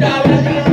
Dollar, dollar.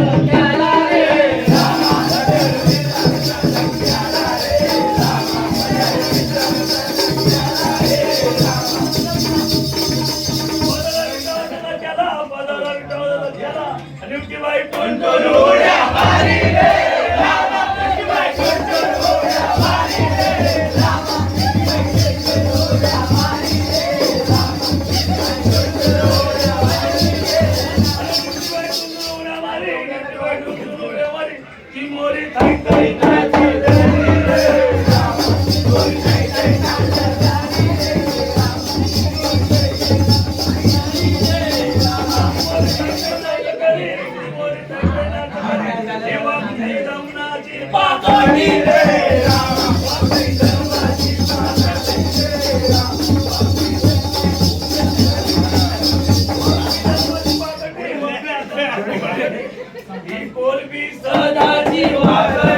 He कोलबी सदाची Wagh